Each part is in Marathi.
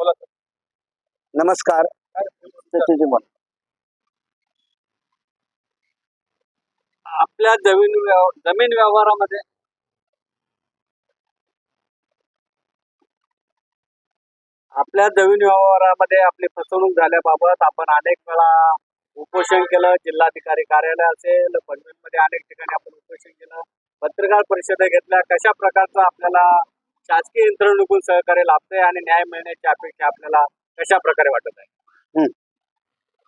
बोला नमस्कार. आपल्या जमीन जमीन व्यवहारामध्ये आपल्या जमीन व्यवहारामध्ये आपली फसवणूक झाल्याबाबत आपण अनेक वेळा उपोषण केलं. जिल्हाधिकारी कार्यालय असेल पनवेलमध्ये अनेक ठिकाणी आपण उपोषण केलं. पत्रकार परिषदा घेतल्या. कशा प्रकारचं आपल्याला शासकीय यंत्रणेकडून सहकार्य लाभतंय आणि न्याय मिळण्याची अपेक्षा आपल्याला कशा प्रकारे वाटत आहे?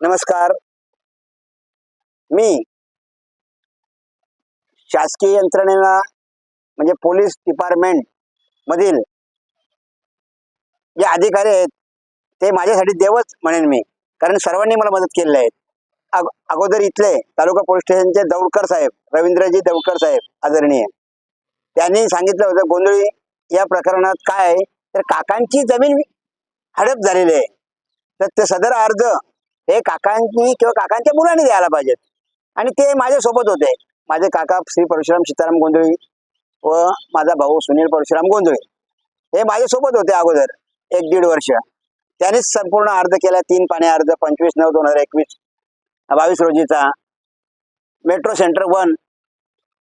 नमस्कार. मी शासकीय यंत्रणेला म्हणजे पोलीस डिपार्टमेंट मधील जे अधिकारी आहेत ते माझ्यासाठी देवच म्हणेन मी. कारण सर्वांनी मला मदत केलेली आहे. अग अगोदर इथले तालुका पोलीस स्टेशनचे दौडकर साहेब रवींद्रजी दौडकर साहेब आदरणीय. त्यांनी सांगितलं होतं गोंधळी या प्रकरणात काय आहे? तर काकांची जमीन हडप झालेली आहे. तर ते सदर अर्ज हे काकांनी किंवा काकांच्या मुलांनी द्यायला पाहिजेत. आणि ते माझ्यासोबत होते. माझे काका श्री परशुराम सीताराम गोंधळी व माझा भाऊ सुनील परशुराम गोंधळी हे माझ्यासोबत होते अगोदर एक दीड वर्ष. त्यांनीच संपूर्ण अर्ज केला तीन पाणी अर्ज पंचवीस नऊ दोन हजार एकवीस बावीस रोजीचा. मेट्रो सेंटर वन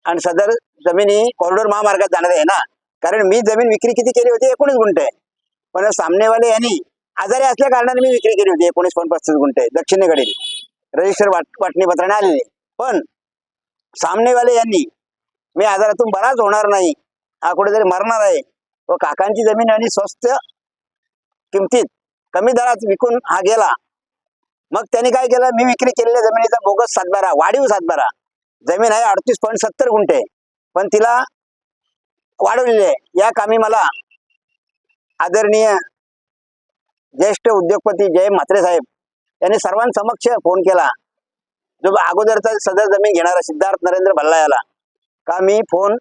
आणि सदर जमिनी कॉरिडॉर महामार्गात जाणार आहे ना? कारण मी जमीन विक्री किती केली होती एकोणीस गुंठे. पण सामनेवाले यांनी आजारी असल्या कारणाने मी विक्री केली होती एकोणीस पॉईंट पस्तीस गुंठे दक्षिणेकडील. रजिस्टर वाट आलेले. पण सामनेवाले यांनी मी आजारातून बराच होणार नाही हा कुठेतरी मरणार आहे. व काकांची जमीन आणि स्वस्त किमतीत कमी दरात विकून हा गेला. मग त्यांनी काय केलं? मी विक्री केलेल्या जमिनीचा बोगस सातबारा वाढीव सातबारा. जमीन आहे अडतीस पॉईंट सत्तर गुंठे. पण तिला वाढवलेली आहे. या कामी मला आदरणीय ज्येष्ठ उद्योगपती जय म्हात्रे साहेब यांनी सर्वांसमक्ष फोन केला. जो अगोदरचा सदर जमीन घेणारा सिद्धार्थ नरेंद्र भल्ला याला का मी फोन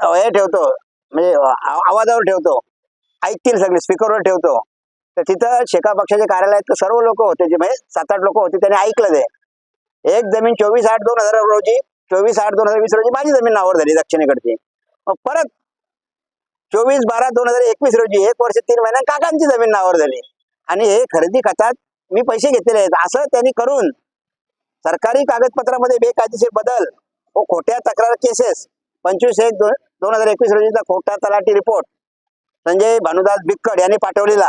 हे ठेवतो म्हणजे आवाजावर ठेवतो ऐकतील सगळे स्पीकरवर ठेवतो. तर तिथं शेका पक्षाच्या कार्यालयात तर सर्व लोक होते जे म्हणजे सात आठ लोक होते त्यांनी ऐकलं ते. एक जमीन चोवीस आठ दोन हजार रोजी चोवीस आठ दोन हजार वीस रोजी माझी जमीन नावावर झाली दक्षिणेकडची. मग परत चोवीस बारा दोन हजार एकवीस रोजी एक वर्ष तीन महिन्यात काकांची जमीन नावावर झाली. आणि हे खरेदी खतात मी पैसे घेतलेले आहेत. असं त्यांनी करून सरकारी कागदपत्रामध्ये बेकायदेशीर बदल व खोट्या तक्रार केसेस पंचवीस एक दोन दोन हजार एकवीस रोजीचा खोटा तलाठी रिपोर्ट संजय भानुदास बिक्कड यांनी पाठवलेला.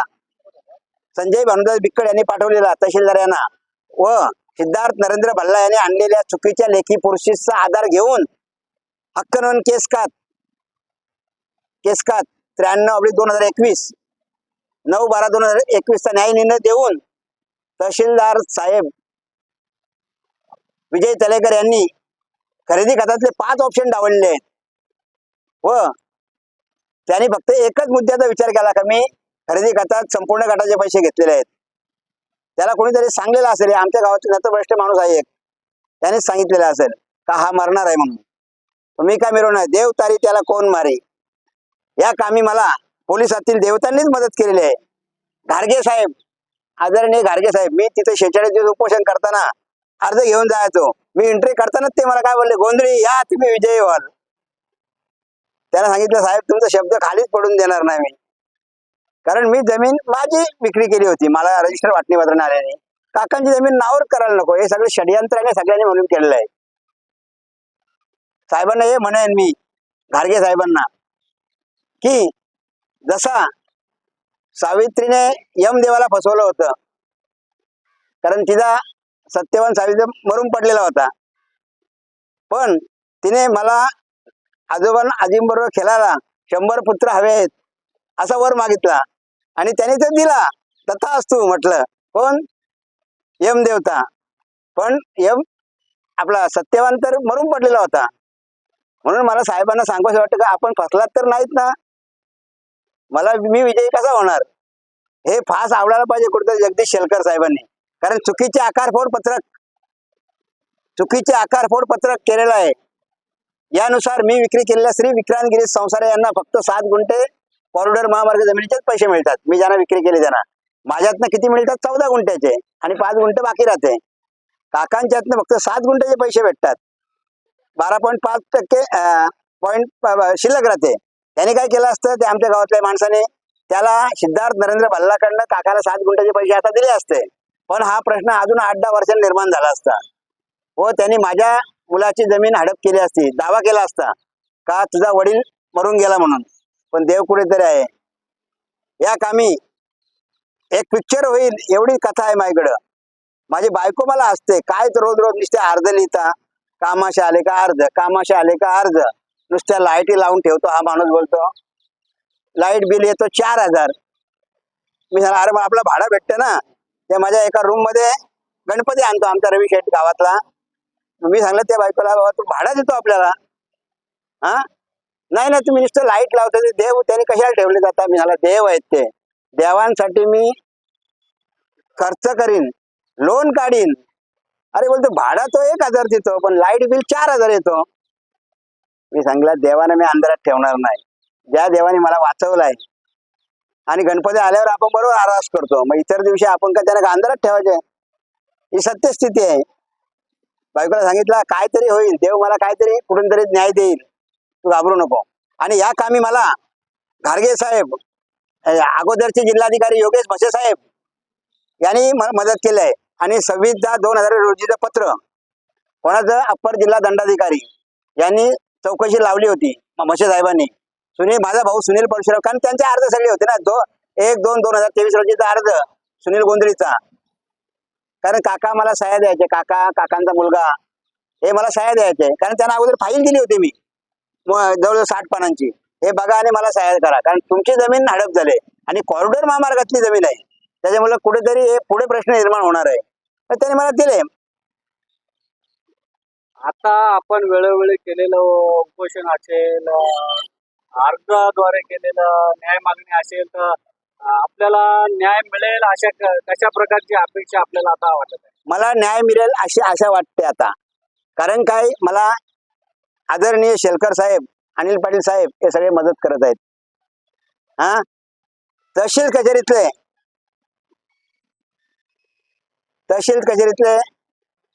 संजय भानुदास बिक्कड यांनी पाठवलेला तहसीलदार यांना व सिद्धार्थ नरेंद्र भल्ला यांनी आणलेल्या चुकीच्या लेखी पुरुषीचा आधार घेऊन हक्क केस कात केसकात त्र्याण्णव अब्लिक दोन हजार एकवीस. नऊ बारा दोन हजार एकवीसचा न्याय निर्णय देऊन तहसीलदार साहेब विजय तलेकर यांनी खरेदी खतातले पाच ऑप्शन डावलले. आहेत व त्यांनी फक्त एकच मुद्द्याचा विचार केला का मी खरेदी खतात संपूर्ण गटाचे पैसे घेतलेले आहेत. त्याला कोणीतरी सांगलेलं असेल हे आमच्या गावातील नतभ्रष्ट माणूस आहे एक. त्यानेच सांगितलेलं असेल का हा मरणार आहे म्हणून. मी काय मिरवणार? देव तारी त्याला कोण मारे या कामी मला पोलिसातील देवतांनीच मदत केलेली आहे. घारगे साहेब आदरणीय घारगे साहेब मी तिथे शेहेचाळीस दिवस उपोषण करताना अर्ज घेऊन जायचो. मी एंट्री करतानाच ते मला काय बोलले गोंधळी या तुम्ही विजयी व्हाल त्याला सांगितलं साहेब तुमचा शब्द खालीच पडून देणार नाही मी. कारण मी जमीन माझी विक्री केली होती मला रजिस्टर वाटणी पत्र आल्याने काकांची जमीन नावर करायला नको हे सगळं षडयंत्राने सगळ्यांनी म्हणून केलेलं आहे. साहेबांना हे म्हणेन मी घारगे साहेबांना. की जसा सावित्रीने यमदेवाला फसवलं होतं कारण तिचा सत्यवान सावित्री मरून पडलेला होता. पण तिने मला आजोबांना आजींबरोबर खेळायला शंभर पुत्र हवे आहेत असा वर मागितला. आणि त्याने तो दिला. तथा असतो म्हटलं पण यम देवता पण यम आपला सत्यवान तर मरून पडलेला होता. म्हणून मला साहेबांना सांगावं वाटतं का आपण फसलात तर नाहीत ना? मला मी विजयी कसा होणार? हे फास आवडायला पाहिजे कुठेतरी जगदीश शेलकर साहेबांनी. कारण चुकीचे आकारफोड पत्रक चुकीचे आकारफोड पत्रक केलेलं आहे. यानुसार मी विक्री केलेल्या श्री विक्रांत गिरीश संसारे यांना फक्त सात गुंठे कॉरिडॉर महामार्ग जमिनीचेच पैसे मिळतात. मी ज्यांना विक्री केली त्यांना. माझ्यातनं किती मिळतात? चौदा गुंठ्याचे आणि पाच गुंठे बाकी राहते. काकांच्यातनं फक्त सात गुंठ्याचे पैसे भेटतात. बारा पॉईंट पाच टक्के पॉईंट शिल्लक राहते. त्यांनी काय केलं असतं ते आमच्या गावातल्या माणसाने त्याला सिद्धार्थ नरेंद्र भल्लाकडनं काकाला सात गुंठ्याचे पैसे आता दिले असते. पण हा प्रश्न अजून आठ दहा वर्षांनी निर्माण झाला असता. व त्यांनी माझ्या मुलाची जमीन हडप केली असती दावा केला असता. का तुझा वडील मरून गेला म्हणून? पण देव कुठेतरी आहे. या कामी एक पिक्चर होईल एवढी कथा आहे माझ्याकडं. माझी बायको मला असते काय तर रोज रोज नुसते अर्ध लिहिता. कामाशे आले का अर्ध कामाशे आले का अर्ध. नुसत्या लाईटी लावून ठेवतो हा माणूस बोलतो लाइट बिल येतो चार हजार. मी सांगा अरे मग आपलं भाडं भेटतं ना. ते माझ्या एका रूममध्ये गणपती आणतो आमचा रवी शेठ गावातला. मी सांगलं त्या बायकोला बाबा तू भाडा देतो आपल्याला. हा? नाही नाही तुम्ही नुसतं लाइट लावता ते देव त्याने कशाला ठेवले जातात मी झाला देव आहेत ते. देवांसाठी मी खर्च करीन लोन काढीन. अरे बोलतो भाडा तो एक हजार देतो पण लाइट बिल चार हजार येतो. मी सांगितलं देवाने मी अंधारात ठेवणार नाही. ज्या देवाने मला वाचवलाय आणि गणपती आल्यावर आपण बरोबर आरास करतो. मग इतर दिवशी आपण का त्याला अंधारात ठेवायचे? ही सत्यस्थिती आहे. बायकोला सांगितलं काहीतरी होईल. देव मला काहीतरी कुठून तरी न्याय देईल. तू घाबरू नको. आणि या कामी मला घारगे साहेब अगोदरचे जिल्हाधिकारी योगेश भसे साहेब यांनी मदत केली आहे आणि सव्वीस दहा दोन हजार रोजीचं पत्र कोणाचं? अप्पर जिल्हा दंडाधिकारी यांनी चौकशी लावली होती म- साहेबांनी. सुनील माझा भाऊ सुनील परशुराम कारण त्यांचे अर्ज सगळे होते ना दो एक दोन दोन हजार तेवीस रोजीचा अर्ज सुनील गोंधळीचा कारण काका मला सह्या द्यायचे काका काकांचा मुलगा. हे मला सह्या द्यायचे. कारण त्यांना अगोदर फाईल दिली होती मी जवळजवळ साठ पानांची. हे बघा आणि मला सहाय्य करा. कारण तुमची जमीन हडप झाले आणि कॉरिडॉर महामार्गातली जमीन आहे. त्याच्यामुळे कुठेतरी हे पुढे प्रश्न निर्माण होणार आहे. तर त्यांनी मला दिले. आता आपण वेळोवेळी केलेलं उपोषण असेल अर्जाद्वारे केलेलं न्याय मागणी असेल तर आपल्याला न्याय मिळेल अशा कशा प्रकारची अपेक्षा आपल्याला आता वाटत आहे? मला न्याय मिळेल अशी आशा वाटते आता. कारण काय मला आदरणीय शेलकर साहेब अनिल पाटील साहेब हे सगळे मदत करत आहेत. हा? तहसील कचेरीतले तहसील कचेरीतले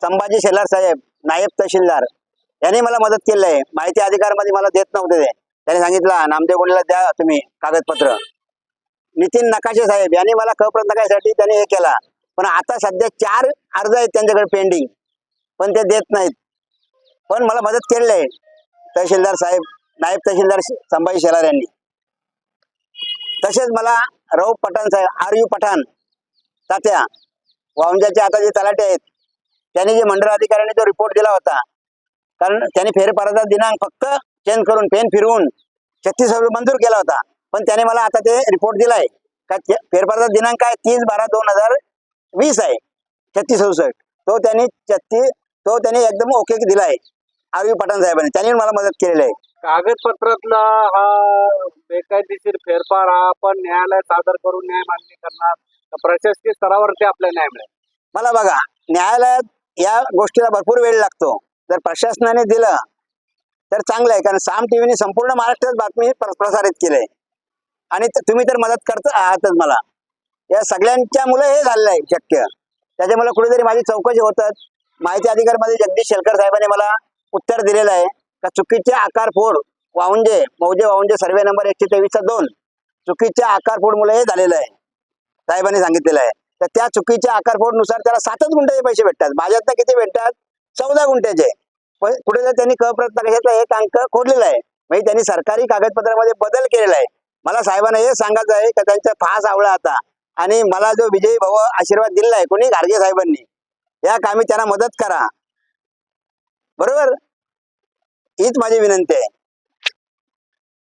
संभाजी शेलार साहेब नायब तहसीलदार. यांनी मला मदत केली आहे माहिती अधिकारमध्ये मला देत नव्हते ते. त्यांनी सांगितलं नामदेव कोणीला द्या तुम्ही कागदपत्र. नितीन नकाशे साहेब यांनी मला कप्रत नकाशासाठी त्यांनी हे केला. पण आता सध्या चार अर्ज आहेत त्यांच्याकडे पेंडिंग पण ते देत नाहीत. पण मला मदत केलेली आहे तहसीलदार साहेब नायब तहसीलदार संभाजी शेलार यांनी. तसेच मला रऊफ पठाण साहेब आर यू पठाण तात्या वावंजाचे आता जे तलाटे आहेत त्यांनी जे मंडळ अधिकाऱ्यांनी जो रिपोर्ट दिला होता कारण त्यांनी फेरफाराचा दिनांक फक्त चेंज करून पेन फिरवून छत्तीस मंजूर केला होता. पण त्याने मला आता ते रिपोर्ट दिलाय. का फेरफाराचा दिनांक आहे तीस बारा दोन हजार वीस आहे. छत्तीस सदुसष्ट तो त्यांनी छत्तीस तो त्यांनी एकदम ओके दिलाय. आरवी पठाण साहेबांनी. त्यांनी मला मदत केलेली आहे. कागदपत्रातला हा बेकायदेशीर फेरफार हा आपण न्यायालयात सादर करून न्याय मागणी करणार. प्रशासकीय स्तरावरती आपल्याला न्याय मिळेल. मला बघा न्यायालयात या गोष्टीला भरपूर वेळ लागतो. जर प्रशासनाने दिलं तर चांगलं आहे. कारण साम टीव्हीने संपूर्ण महाराष्ट्रात बातमी प्रसारित केली. आणि तुम्ही तर मदत करत आहातच मला. या सगळ्यांच्या मुलं हे झालेलं आहे शक्य. त्याच्यामुळे कुठेतरी माझी चौकशी होतात माहिती अधिकारमध्ये जगदीश शेलकर साहेबांनी मला उत्तर दिलेलं आहे. का चुकीचे आकार फोड वावंजे मौजे वावंजे सर्वे नंबर एकशे तेवीसचा दोन. चुकीच्या आकार फोडमुळे हे झालेलं आहे. साहेबांनी सांगितलेलं आहे. तर त्या चुकीच्या आकारफोडनुसार त्याला सातच गुंठ्याचे पैसे भेटतात. भाजपला किती भेटतात? चौदा गुंठ्याचे. पण कुठे तर त्यांनी क कशातला एक अंक खोडलेला आहे. म्हणजे त्यांनी सरकारी कागदपत्रामध्ये बदल केलेला आहे. मला साहेबांना हे सांगायचं आहे का त्यांचा फास आवळा आता. आणि मला जो विजयी भाऊ आशीर्वाद दिलेला आहे कोणी? गार्गे साहेबांनी. या कामी त्यांना मदत करा. बरोबर? हीच माझी विनंती आहे.